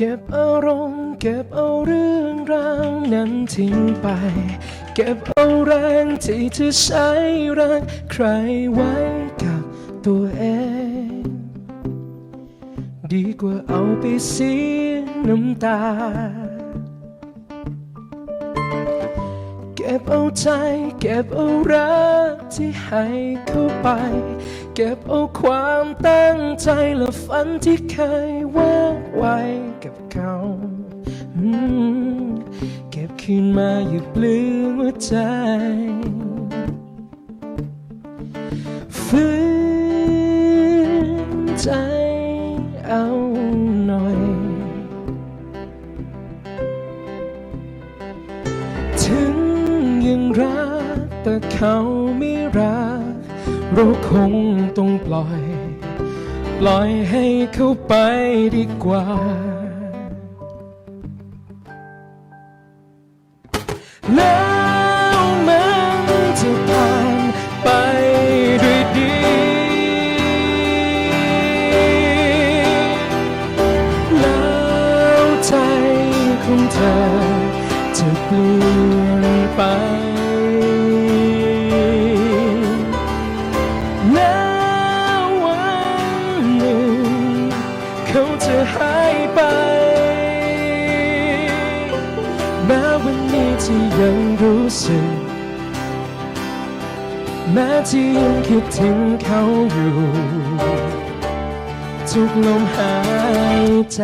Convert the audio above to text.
เก็บอารมณ์เก็บเอาเรื่องราวนั้นทิ้งไป เก็บเอาแรงที่จะใช้รักใครไว้กับตัวเอง ดีกว่าเอาไปเสียน้ำตา เก็บเอาใจ เก็บเอารักที่ให้เข้าไป เก็บเอาความตั้งใจและฝันที่เคยวา ว้กับเขาเก็บคืนมาอย่าปลืมหัวใจฝืนใจเอาหน่อย ถึงยังรักแต่เขาไม่รักเราคงต้องปล่อย ปล่อยให้เขาไปดีกว่า แล้วมันจะผ่านไปด้วยดี แล้วใจของเธอจะเปลี่ยน เขาจะหายไป แม้วันนี้ที่ยังรู้สึก แม้ที่ยังคิดถึงเขาอยู่ ทุกลมหายใจ